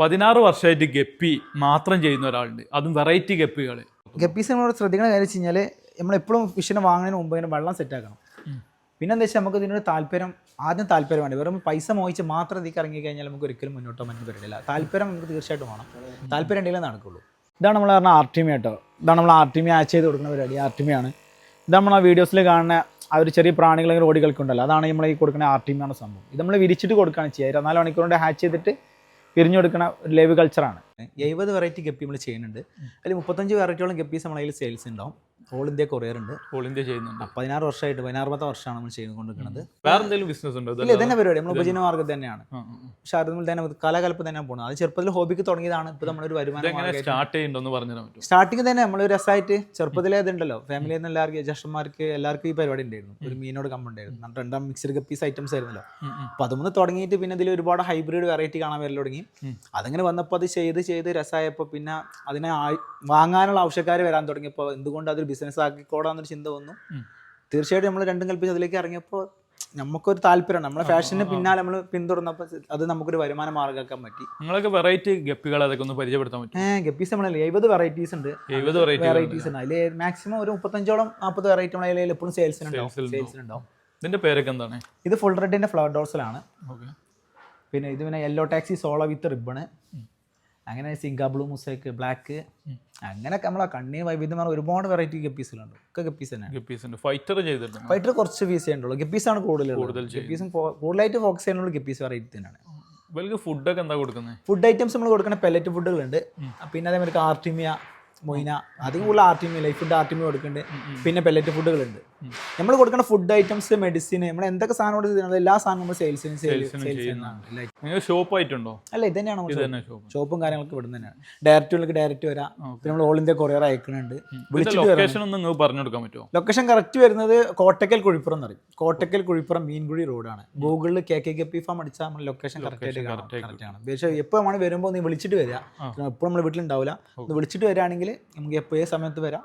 പതിനാറ് വർഷമായിട്ട് ഗപ്പി മാത്രം ചെയ്യുന്ന ഒരാളുണ്ട്. അതും വെറൈറ്റി ഗപ്പികൾ ഗപ്പീസ് നമ്മളോട് ശ്രദ്ധിക്കുന്ന കാര്യം വെച്ച് കഴിഞ്ഞാൽ നമ്മളെപ്പോഴും ഫിഷിനെ വാങ്ങുന്നതിന് മുമ്പ് അതിന് വെള്ളം സെറ്റ് ആക്കണം. പിന്നെ എന്താ വെച്ചാൽ നമുക്ക് ഇതിനൊരു താല്പര്യം ആദ്യം താല്പര്യം വേണ്ടി? വെറും പൈസ മോഹിച്ച് മാത്രം ഇതിൽ ഇറങ്ങി കഴിഞ്ഞാൽ നമുക്ക് ഒരിക്കലും മുന്നോട്ടോ മറ്റു വരില്ല. താല്പര്യം നമുക്ക് തീർച്ചയായിട്ടും വേണം. താല്പര്യം ഉണ്ടെങ്കിലേ നടക്കുള്ളൂ. ഇതാണ് നമ്മൾ പറഞ്ഞ ആർട്ടിമി കേട്ടോ ഇതാണ് നമ്മൾ ആർട്ടിമി ആച്ച് ചെയ്ത് കൊടുക്കുന്ന പരിപാടി. ആർട്ടിമിയാണ് ഇത് നമ്മൾ ആ വീഡിയോസിൽ കാണുന്ന ആ ഒരു ചെറിയ പ്രാണികൾ ഇങ്ങനെ ഓടി കളിക്കുണ്ടല്ലോ അതാണ് നമ്മൾ ഈ കൊടുക്കുന്ന ആർട്ടിമിയാണ് സംഭവം. ഇത് നമ്മൾ വിരിച്ചിട്ട് കൊടുക്കുകയാണ് ചെയ്യുക. ഇരുപത്തിനാല് മണിക്കൂറിന്റെ ഹാച്ച് ചെയ്തിട്ട് ഒരു ലൈവ് കൾച്ചറാണ് എഴുപത് വെറൈറ്റി ഗപ്പി നമ്മൾ ചെയ്യുന്നുണ്ട്. അതിൽ മുപ്പത്തഞ്ച് വെറൈറ്റിയോളം ഗപ്പീസ് നമ്മളതിൽ സെയിൽസ് ഉണ്ടാവും ഓൾ ഇന്ത്യ കൊറിയർ ഉണ്ട്. ഓൾ ഇന്ത്യ ചെയ്യുന്നുണ്ട്. പതിനാറ് വർഷമായിട്ട് പതിനാറാമത്തെ വർഷമാണ് നമ്മൾ ചെയ്ത് കൊണ്ടിരിക്കുന്നത് വേറെ എന്തെങ്കിലും ബിസിനസ് ഉണ്ടോ? ഇല്ല ഇതന്നെ പരിപാടി. നമ്മൾ ഉപജീവന മാർഗം തന്നെയാണ്. പക്ഷേ ആ, ആ. പക്ഷെ അത് തന്നെ കലാകലപ്പ് തന്നെ പോകുന്നത് അത് ചെറുപ്പത്തിൽ ഹോബിക്ക് തുടങ്ങിയതാണ്. ഇപ്പോൾ നമ്മളൊരു വരുമാനം സ്റ്റാർട്ട് ചെയ്യുന്നുണ്ടോ എന്ന് പറഞ്ഞു സ്റ്റാർട്ടിങ് തന്നെ നമ്മൾ രസമായിട്ട് ചെറുപ്പത്തിലേ ഇതുണ്ടല്ലോ. ഫാമിലിയിൽ നിന്ന് എല്ലാവർക്കും ജ്യേഷ്ഠന്മാർക്ക് എല്ലാവർക്കും ഈ പരിപാടി ഉണ്ടായിരുന്നു. ഒരു മീനോട് കമ്പുണ്ടായിരുന്നു നമ്മുടെ രണ്ടാം മിക്സഡ് കപ്പീസ് ഐറ്റംസ് ആയിരുന്നല്ലോ. അപ്പോൾ അതൊന്ന് തുടങ്ങിയിട്ട് പിന്നെ ഇതിൽ ഒരുപാട് ഹൈബ്രിഡ് വെറൈറ്റി കാണാൻ വരൽ തുടങ്ങി. അതങ്ങനെ വന്നപ്പോൾ അത് ചെയ്ത് ചെയ്ത് രസമായപ്പോൾ പിന്നെ അതിനെ വാങ്ങാനുള്ള ആവശ്യക്കാർ വരാൻ തുടങ്ങിയപ്പോൾ എന്തുകൊണ്ട് അതൊരു ബിസിനസ് ആക്കിക്കോടാന്നൊരു ചിന്ത വന്നു. തീർച്ചയായിട്ടും നമ്മൾ രണ്ടും കൽപ്പിച്ച് അതിലേക്ക് ഇറങ്ങിയപ്പോൾ നമുക്കൊരു താല്പര്യമാണ് നമ്മളെ ഫാഷന് പിന്നാലെ നമ്മൾ പിന്തുടർന്നപ്പോൾ അത് നമുക്കൊരു വരുമാന മാർഗമാക്കാൻ പറ്റി. നിങ്ങളൊക്കെ വെറൈറ്റി ഗപ്പികൾ അതൊക്കെ ഒന്ന് പരിചയപ്പെടുത്താൻ പറ്റും ഏഹ് ഗപ്പീസ് നമ്മളല്ലേ എഴുപത് വെറൈറ്റീസ് ഉണ്ട്. എഴുപത് വെറൈറ്റി വെറൈറ്റീസ് ഉണ്ട്. അതിൽ മാക്സിമം ഒരു മുപ്പത്തഞ്ചോളം നാൽപ്പത് വെറൈറ്റി നമ്മളെ എപ്പോഴും സെയിൽസിനുണ്ടാവും സെയിൽസിനുണ്ടാവും ഇതിന്റെ പേരൊക്കെ എന്താണ്? ഇത് ഫുൾ റെഡിന്റെ ഫ്ലവർ ഡോൾസിലാണ് ഓക്കെ പിന്നെ ഇത് പിന്നെ yellow taxi solo with ribbon അങ്ങനെ സിംഗാ ബ്ലൂ മുസൈക്ക് ബ്ലാക്ക്. അങ്ങനെയൊക്കെ നമ്മളെ കണ്ണി വൈവിധ്യമാണ് ഒരുപാട് വെറൈറ്റി ഗപ്പീസിലുണ്ട് ഒക്കെ ഗപ്പീസ് തന്നെ. ഫൈറ്റർ ചെയ്തിട്ടുണ്ട്. ഫൈറ്റർ കുറച്ച് പീസ് ചെയ്യണ്ടുള്ളൂ ഗപ്പീസാണ് കൂടുതൽ ഗപ്പീസും കൂടുതലായിട്ട് ഫോക്കസ് ചെയ്യാനുള്ള ഗപ്പീസ് വെറൈറ്റി തന്നെയാണ്. ഇവർക്ക് ഫുഡൊക്കെ എന്താ കൊടുക്കുന്നത് ഫുഡ് ഐറ്റംസ് നമ്മൾ കൊടുക്കുന്ന പെല്ലറ്റ് ഫുഡുകളുണ്ട് പിന്നെ അതേമാതിരി ആർട്ടിമിയ മൊയ്ന അധികം കൂടുതൽ ആർട്ടിമിയ ലൈഫ് ഫുഡ് ആർട്ടിമിയ കൊടുക്കുന്നുണ്ട് പിന്നെ പെല്ലറ്റ് ഫുഡുകളുണ്ട് നമ്മൾ കൊടുക്കുന്ന ഫുഡ് ഐറ്റംസ് മെഡിസിൻ നമ്മൾ എന്തൊക്കെ സാധനം ചെയ്യുന്നത് എല്ലാ സാധനവും നമ്മൾ സെയിൽസിന് സെയിൽസ് ഷോപ്പ് ആയിട്ടുണ്ടോ? അല്ല ഇത് തന്നെയാണ് ഷോപ്പ് കാര്യങ്ങളൊക്കെ ഇവിടെ തന്നെയാണ്. ഡയറക്റ്റ് ഡയറക്റ്റ് വരാം. പിന്നെ നമ്മൾ ഓൾ ഇന്ത്യ കൊറിയർ അയക്കുന്നുണ്ട്. വിളിച്ചിട്ട് പറഞ്ഞു കൊടുക്കാൻ പറ്റുമോ? ലൊക്കേഷൻ കറക്റ്റ് വരുന്നത് കോട്ടക്കൽ കുഴിപ്പുറം എന്ന് പറയും. കോട്ടക്കൽ കുഴിപ്പുറം മീൻകുഴി റോഡാണ് ഗൂഗിളിൽ K K K P farm അടിച്ചാൽ നമ്മൾ ലൊക്കേഷൻ കറക്റ്റ് ആയിട്ട് കറക്റ്റ് ആണ്. പക്ഷേ എപ്പോൾ നമ്മൾ വരുമ്പോൾ നീ വിളിച്ചിട്ട് വരിക എപ്പോഴും നമ്മൾ വീട്ടിലുണ്ടാവില്ല ഒന്ന് വിളിച്ചിട്ട് വരികയാണെങ്കിൽ നമുക്ക് എപ്പോൾ ഏത് സമയത്ത് വരാം.